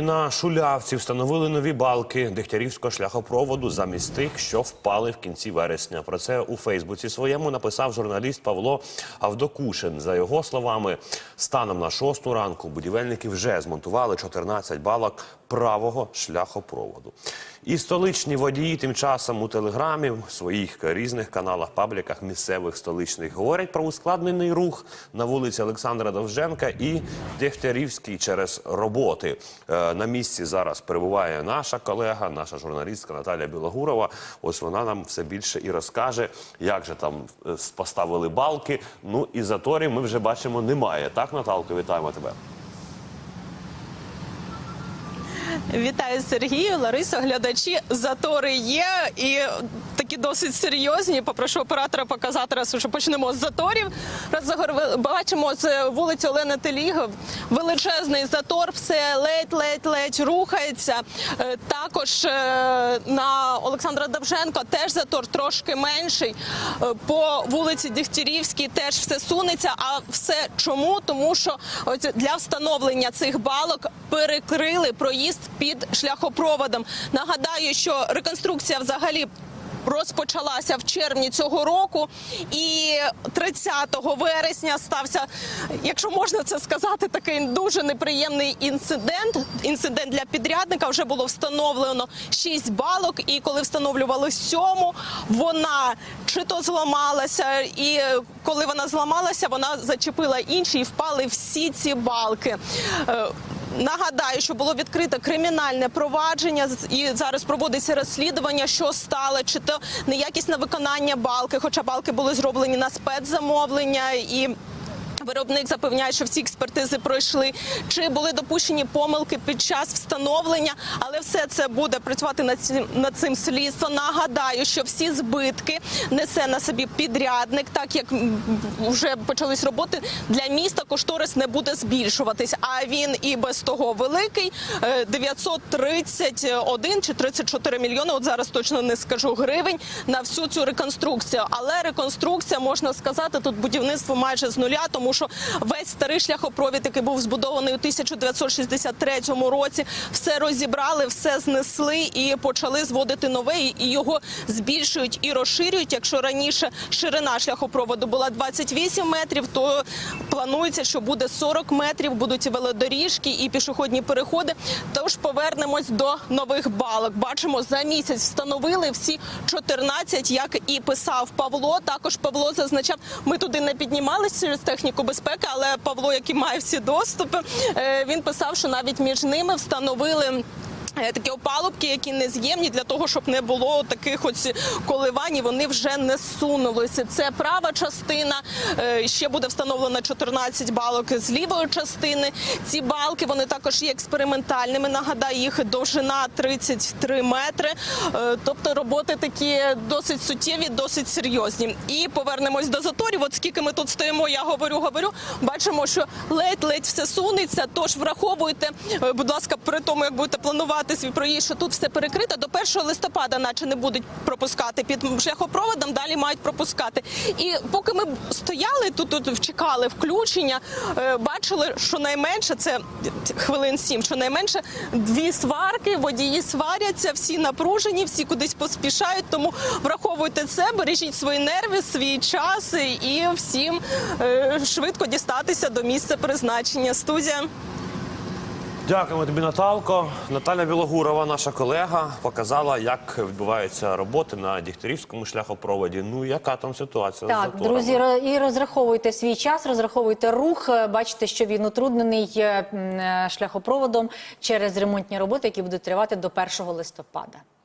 На Шулявці встановили нові балки Дегтярівського шляхопроводу замість тих, що впали в кінці вересня. Про це у Фейсбуці своєму написав журналіст Павло Авдокушин. За його словами, станом на шосту ранку будівельники вже змонтували 14 балок правого шляхопроводу. І столичні водії тим часом у телеграмі, в своїх різних каналах, пабліках місцевих столичних говорять про ускладнений рух на вулиці Олександра Довженка і Дегтярівській через роботи. На місці зараз перебуває наша колега, наша журналістка Наталя Білогурова. Ось вона нам все більше і розкаже, як же там е, поставили балки. Ну і заторів ми вже бачимо немає. Так, Наталко, вітаємо тебе. Вітаю Сергію, Ларисо, глядачі. Затори є і такі досить серйозні. Попрошу оператора показати раз. Уже почнемо з заторів. Раз загор- бачимо з вулиці Олени Теліги величезний затор. Все ледь-ледь-ледь рухається. Е, Також е, на Олександра Давженко теж затор трошки менший. Е, По вулиці Дігтярівській теж все сунеться. А все чому? Тому що для встановлення цих балок перекрили проїзд під шляхопроводом. Нагадаю, що реконструкція взагалі. Розпочалася в червні цього року, і 30 вересня стався, якщо можна це сказати, такий дуже неприємний інцидент. Інцидент для підрядника вже було встановлено 6 балок, і коли встановлювали сьому, вона чи то зламалася, і е, коли вона зламалася, вона зачепила інші і впали всі ці балки. Нагадаю, що було відкрите кримінальне провадження і зараз проводиться розслідування, що стало, чи то неякісне виконання балки, хоча балки були зроблені на спецзамовлення і. Виробник запевняє, що всі експертизи пройшли, чи були допущені помилки під час встановлення, але все це буде працювати над цим, над цим слідство. Нагадаю, що всі збитки несе на собі підрядник, так як вже почались роботи для міста. Кошторис не буде збільшуватись. А він і без того великий е, 931 чи 34 мільйони. От зараз точно не скажу гривень на всю цю реконструкцію. Але реконструкція можна сказати, тут будівництво майже з нуля, тому що весь старий шляхопровід, який був збудований у 1963 році, все розібрали, все знесли і почали зводити нове, і його збільшують і розширюють. Якщо раніше ширина шляхопроводу була 28 метрів, то планується, що буде 40 метрів, будуть і велодоріжки і пішохідні переходи. Тож повернемось до нових балок. Бачимо, за місяць встановили всі 14, як і писав Павло. Також Павло зазначав, ми туди не піднімалися через техніку безпеки, але Павло, який має всі доступи, е, він писав, що навіть між ними встановили. Е, Такі опалубки, які нез'ємні для того, щоб не було таких ось коливань, і вони вже не сунулися. Це права частина. Е, Ще буде встановлено 14 балок з лівої частини. Ці балки вони також є експериментальними. Нагадаю, їх довжина 33 метри. Е, Тобто роботи такі досить суттєві, досить серйозні. І повернемось до заторів. От скільки ми тут стоїмо, я говорю, говорю. Бачимо, що ледь-ледь все сунеться. Тож враховуйте, будь ласка, при тому, як будете планувати свій проїзд, що тут все перекрито. До 1 листопада, наче не будуть пропускати під шляхопроводом, далі мають пропускати. І поки ми стояли тут, тут чекали включення, е, бачили, що найменше це хвилин сім, що найменше дві сварки, водії сваряться, всі напружені, всі кудись поспішають. Тому враховуйте це, бережіть свої нерви, свій час і всім е, швидко дістатися до місця призначення. Студія. Дякуємо тобі, Наталко. Наталя Білогурова, наша колега, показала, як відбуваються роботи на Дігтярівському шляхопроводі. Ну, яка там ситуація з Так, заторами? друзі, і розраховуйте свій час, розраховуйте рух. Бачите, що він утруднений е, е, шляхопроводом через ремонтні роботи, які будуть тривати до 1 листопада.